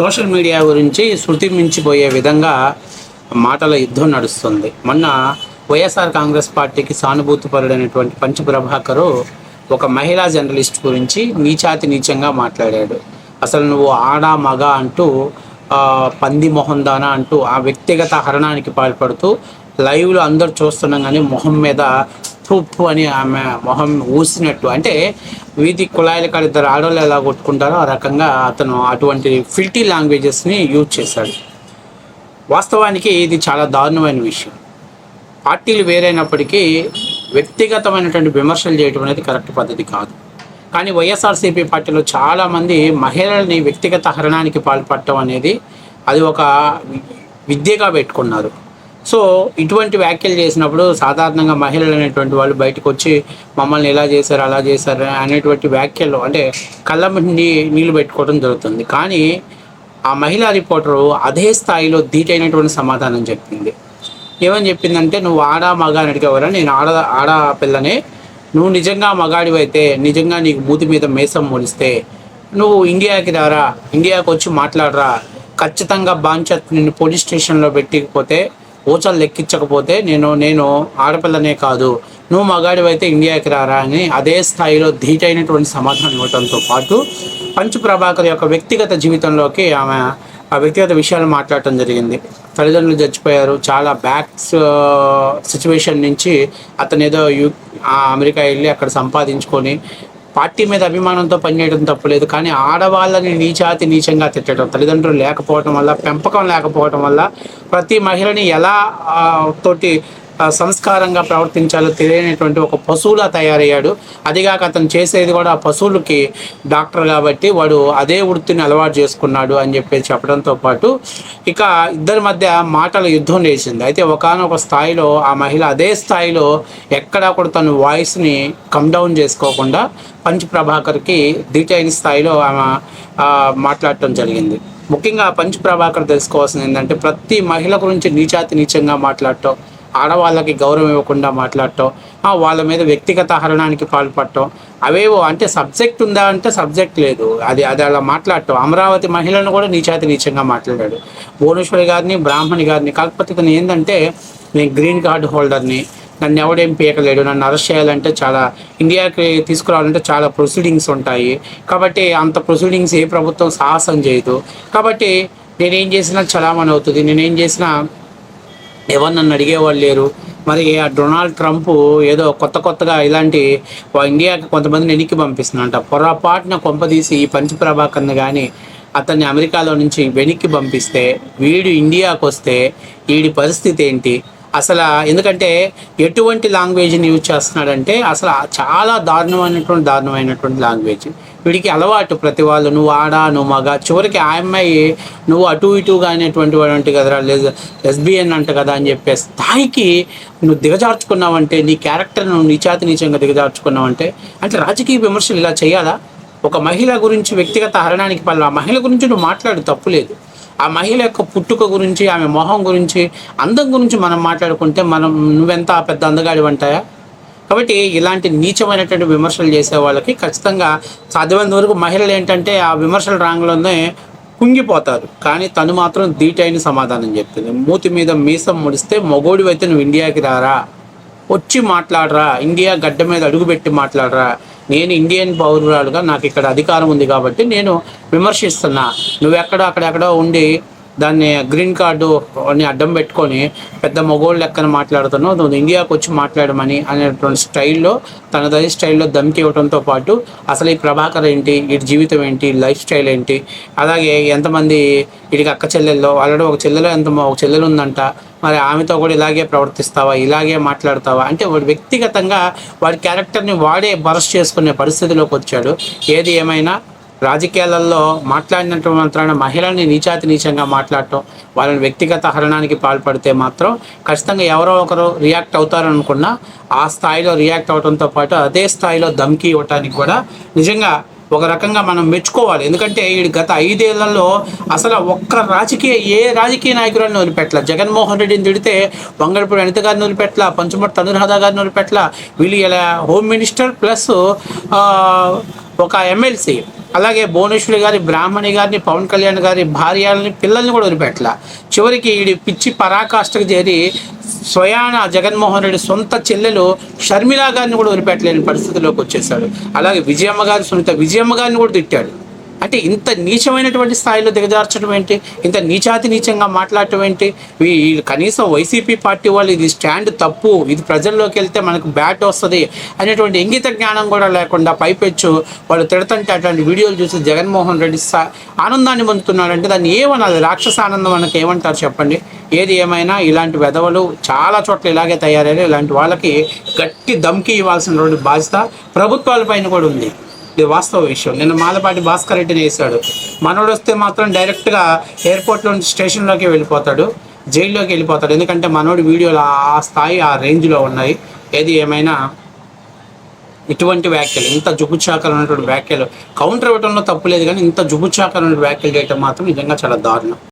Social media గురించి శృతి మించిపోయే విధంగా మాటల యుద్ధం నడుస్తుంది. మొన్న వైఎస్ఆర్ కాంగ్రెస్ పార్టీకి సానుభూతిపరుడైనటువంటి పంచ ప్రభాకరు ఒక మహిళా జర్నలిస్ట్ గురించి నీచాతి నీచంగా మాట్లాడాడు. అసలు నువ్వు ఆడ మగ అంటూ పంది పంది మొహందానా అంటూ ఆ వ్యక్తిగత హరణానికి పాల్పడుతూ లైవ్లో అందరు చూస్తున్నాం కానీ మొహం మీద తుప్పు అని ఆమె మొహం ఊసినట్టు. అంటే వీధి కుళాయిల కాడ ఇద్దరు ఆడవాళ్ళు ఎలా కొట్టుకుంటారో ఆ రకంగా అతను అటువంటి ఫిల్టీ లాంగ్వేజెస్ని యూజ్ చేశాడు. వాస్తవానికి ఇది చాలా దారుణమైన విషయం. పార్టీలు వేరైనప్పటికీ వ్యక్తిగతమైనటువంటి విమర్శలు చేయడం అనేది కరెక్ట్ పద్ధతి కాదు. కానీ వైఎస్ఆర్సీపీ పార్టీలో చాలామంది మహిళల్ని వ్యక్తిగత హరణానికి పాల్పడటం అనేది అది ఒక విద్యగా పెట్టుకున్నారు. సో ఇటువంటి వ్యాఖ్యలు చేసినప్పుడు సాధారణంగా మహిళలు అనేటువంటి వాళ్ళు బయటకు వచ్చి మమ్మల్ని ఎలా చేశారు అలా చేశారు అనేటువంటి వ్యాఖ్యలు అంటే కళ్ళ నుండి నీళ్ళు పెట్టుకోవడం జరుగుతుంది. కానీ ఆ మహిళా రిపోర్టరు అదే స్థాయిలో ధీటైనటువంటి సమాధానం చెప్పింది. ఏమని చెప్పిందంటే నువ్వు ఆడ మగ అని అడిగేవారా? నేను ఆడ ఆడ పిల్లనే. నువ్వు నిజంగా మగాడివైతే నిజంగా నీకు మూతి మీద మేసం మొలిస్తే నువ్వు ఇండియాకి రారా? ఇండియాకి వచ్చి మాట్లాడరా? ఖచ్చితంగా బాంచత్ నిన్ను పోలీస్ స్టేషన్లో పెట్టకపోతే ఊచలు లెక్కించకపోతే నేను నేను ఆడపిల్లనే కాదు. నువ్వు మగాడివైతే ఇండియాకి రారా అని అదే స్థాయిలో ధీటైనటువంటి సమాధానం ఇవ్వడంతో పాటు పంచు ప్రభాకర్ యొక్క వ్యక్తిగత జీవితంలోకి ఆమె ఆ వ్యక్తిగత విషయాలు మాట్లాడటం జరిగింది. తల్లిదండ్రులు చచ్చిపోయారు. చాలా బ్యాక్స్ సిచ్యువేషన్ నుంచి అతను ఏదో యూ ఆ అమెరికా వెళ్ళి అక్కడ సంపాదించుకొని పార్టీ మీద అభిమానంతో పనిచేయడం తప్పులేదు కానీ ఆడవాళ్ళని నీచాతి నీచంగా తిట్టడం తల్లిదండ్రులు లేకపోవడం వల్ల పెంపకం లేకపోవడం వల్ల ప్రతి మహిళని ఎలా తోటి సంస్కారంగా ప్రవర్తించాలో తెలియనటువంటి ఒక పశువులా తయారయ్యాడు. అదిగాక అతను చేసేది కూడా ఆ పశువులకి డాక్టర్ కాబట్టి వాడు అదే వృత్తిని అలవాటు చేసుకున్నాడు అని చెప్పేసి చెప్పడంతో పాటు ఇక ఇద్దరి మధ్య మాటల యుద్ధం లేచింది అయితే ఒకనొక స్థాయిలో ఆ మహిళ అదే స్థాయిలో ఎక్కడా కూడా తన వాయిస్ని కమ్ డౌన్ చేసుకోకుండా పంచ్ ప్రభాకర్కి డీటెయిల్ స్థాయిలో ఆమె మాట్లాడటం జరిగింది. ముఖ్యంగా పంచ్ ప్రభాకర్ తెలుసుకోవాల్సింది ఏంటంటే ప్రతి మహిళ గురించి నీచాతి నీచంగా మాట్లాడటం. ఆడవాళ్ళకి గౌరవం ఇవ్వకుండా మాట్లాడటం వాళ్ళ మీద వ్యక్తిగత హరణానికి పాల్పడటం అవేవో అంటే సబ్జెక్ట్ ఉందా అంటే సబ్జెక్ట్ లేదు. అది అది అలా మాట్లాడటం. అమరావతి మహిళను కూడా నీచాతి నీచంగా మాట్లాడాడు. భువనేశ్వరి గారిని బ్రాహ్మణి గారిని కాకపోతే ఇతను ఏంటంటే నేను గ్రీన్ కార్డు హోల్డర్ని నన్ను ఎవడేం పీకలేడు నన్ను అరెస్ట్ చేయాలంటే చాలా ఇండియాకి తీసుకురావాలంటే చాలా ప్రొసీడింగ్స్ ఉంటాయి. కాబట్టి అంత ప్రొసీడింగ్స్ ఏ ప్రభుత్వం సాహసం చేయదు. కాబట్టి నేనేం చేసినా చలామణి అవుతుంది. నేనేం చేసినా ఎవరు నన్ను అడిగేవాళ్ళు లేరు. మరి ఆ డొనాల్డ్ ట్రంప్ ఏదో కొత్త కొత్తగా ఇలాంటి ఇండియాకి కొంతమందిని వెనక్కి పంపిస్తున్నారంట పొరపాటున కొంపదీసి ఈ పంచ ప్రభాకర్ని కానీ అతన్ని అమెరికాలో నుంచి వెనక్కి పంపిస్తే వీడు ఇండియాకి వస్తే వీడి పరిస్థితి ఏంటి? అసలు ఎందుకంటే ఎటువంటి లాంగ్వేజ్ని యూజ్ చేస్తున్నాడంటే అసలు చాలా దారుణమైనటువంటి దారుణమైనటువంటి లాంగ్వేజ్. వీడికి అలవాటు ప్రతి వాళ్ళు. నువ్వు ఆడా నువ్వు మగ. చివరికి ఆ అమ్మాయి నువ్వు అటు ఇటుగా అనేటువంటి వాడు అంటే కదరా లెస్బియన్ అంట కదా అని చెప్పే స్థాయికి నువ్వు దిగజార్చుకున్నావంటే నీ క్యారెక్టర్ నువ్వు నీచాతి నీచంగా దిగజార్చుకున్నావంటే అంటే రాజకీయ విమర్శలు ఇలా చేయాలా? ఒక మహిళ గురించి వ్యక్తిగత హరణానికి పనులు ఆ మహిళ గురించి నువ్వు మాట్లాడు తప్పులేదు ఆ మహిళ యొక్క పుట్టుక గురించి ఆమె మొహం గురించి అందం గురించి మనం మాట్లాడుకుంటే మనం నువ్వెంత పెద్ద అందగాడి అంటాయా? కాబట్టి ఇలాంటి నీచమైనటువంటి విమర్శలు చేసే వాళ్ళకి ఖచ్చితంగా సాధ్యమైనంత వరకు మహిళలు ఏంటంటే ఆ విమర్శల రాంగ్లోనే కుంగిపోతారు. కానీ తను మాత్రం ధీటైన సమాధానం చెప్తుంది మూతి మీద మీసం ముడిస్తే మొగోడివైతే నువ్వు ఇండియాకి రారా? వచ్చి మాట్లాడరా. ఇండియా గడ్డ మీద అడుగుపెట్టి మాట్లాడరా. నేను ఇండియన్ పౌరురాలుగా నాకు ఇక్కడ అధికారం ఉంది కాబట్టి నేను విమర్శిస్తున్నా. నువ్వెక్కడో అక్కడెక్కడో ఉండి దాన్ని గ్రీన్ కార్డు అని అడ్డం పెట్టుకొని పెద్ద మగోళ్ళు లెక్కన మాట్లాడుతున్నావు నువ్వు ఇండియాకి వచ్చి మాట్లాడమని అనేటువంటి స్టైల్లో తనదది స్టైల్లో దమ్కి ఇవ్వడంతో పాటు అసలు ఈ ప్రభాకర్ ఏంటి వీటి జీవితం ఏంటి లైఫ్ స్టైల్ ఏంటి అలాగే ఎంతమంది వీడికి అక్క చెల్లెల్లో ఆల్రెడీ ఒక చెల్లెలో ఎంత ఒక చెల్లెలు ఉందంట మరి ఆమెతో కూడా ఇలాగే ప్రవర్తిస్తావా ఇలాగే మాట్లాడతావా? అంటే వాడు వ్యక్తిగతంగా వాడి క్యారెక్టర్ని వాడే బరస్ట్ చేసుకునే పరిస్థితిలోకి వచ్చాడు. ఏది ఏమైనా రాజకీయాలలో మాట్లాడినట్టు మాత్రాన మహిళల్ని నీచాతి నీచంగా మాట్లాడటం వాళ్ళని వ్యక్తిగత హరణానికి పాల్పడితే మాత్రం ఖచ్చితంగా ఎవరో ఒకరు రియాక్ట్ అవుతారనుకున్నా ఆ స్థాయిలో రియాక్ట్ అవడంతో పాటు అదే స్థాయిలో ధమ్కి ఇవ్వటానికి కూడా నిజంగా ఒక రకంగా మనం మెచ్చుకోవాలి. ఎందుకంటే ఈ గత ఐదేళ్ళలో అసలు ఒక్క రాజకీయ ఏ రాజకీయ నాయకురాలను వదిలిపెట్టల? జగన్మోహన్ రెడ్డిని తిడితే వంగడపూడి అనిత గారిని వదిలిపెట్టల? పంచమటి అనురాధ గారిని వదిలిపెట్టల? వీళ్ళు ఇలా హోమ్ మినిస్టర్ ప్లస్ ఒక ఎమ్మెల్సీ. అలాగే భువనేశ్వరి గారి బ్రాహ్మణి గారిని పవన్ కళ్యాణ్ గారి భార్యలని పిల్లల్ని కూడా వదిలిపెట్టల చివరికి ఈ పిచ్చి పరాకాష్ఠకు చేరి స్వయాన జగన్మోహన్ రెడ్డి సొంత చెల్లెలు షర్మిలా గారిని కూడా వదిలిపెట్టలేని పరిస్థితిలోకి వచ్చేసాడు అలాగే విజయమ్మ గారి సునీత విజయమ్మ గారిని కూడా తిట్టాడు. అంటే ఇంత నీచమైనటువంటి స్థాయిలో దిగజార్చడం ఏంటి? ఇంత నీచాతి నీచంగా మాట్లాడటం ఏంటి? వీళ్ళు కనీసం వైసీపీ పార్టీ వాళ్ళు ఇది స్టాండ్ తప్పు ఇది ప్రజల్లోకి వెళ్తే మనకు బ్యాట్ వస్తుంది అనేటువంటి ఇంగిత జ్ఞానం కూడా లేకుండా పైపెచ్చు వాళ్ళు తిడతంటే అటువంటి వీడియోలు చూసి జగన్మోహన్ రెడ్డి ఆనందాన్ని పొందుతున్నాడంటే దాన్ని ఏమన్నది రాక్షస ఆనందం మనకు ఏమంటారు చెప్పండి? ఏది ఏమైనా ఇలాంటి వెధవలు చాలా చోట్ల ఇలాగే తయారయ్యారు. ఇలాంటి వాళ్ళకి గట్టి దమ్కి ఇవ్వాల్సినటువంటి బాధ్యత ప్రభుత్వాల పైన కూడా ఉంది. ఇది వాస్తవ విషయం. నిన్న మాలపాటి భాస్కర్ రెడ్డిని వేశాడు. మనోడు వస్తే మాత్రం డైరెక్ట్గా ఎయిర్పోర్ట్లో నుంచి స్టేషన్లోకి వెళ్ళిపోతాడు జైల్లోకి వెళ్ళిపోతాడు. ఎందుకంటే మనోడి వీడియోలు ఆ- స్థాయి ఆ రేంజ్లో ఉన్నాయి. ఏది ఏమైనా ఇటువంటి వ్యాఖ్యలు ఇంత జుగుచాకరమైనటువంటి వ్యాఖ్యలు. కౌంటర్ ఇవ్వడంలో తప్పు లేదు కానీ ఇంత జుగుచాకరమైన వ్యాఖ్యలు చేయటం మాత్రం నిజంగా చాలా దారుణం.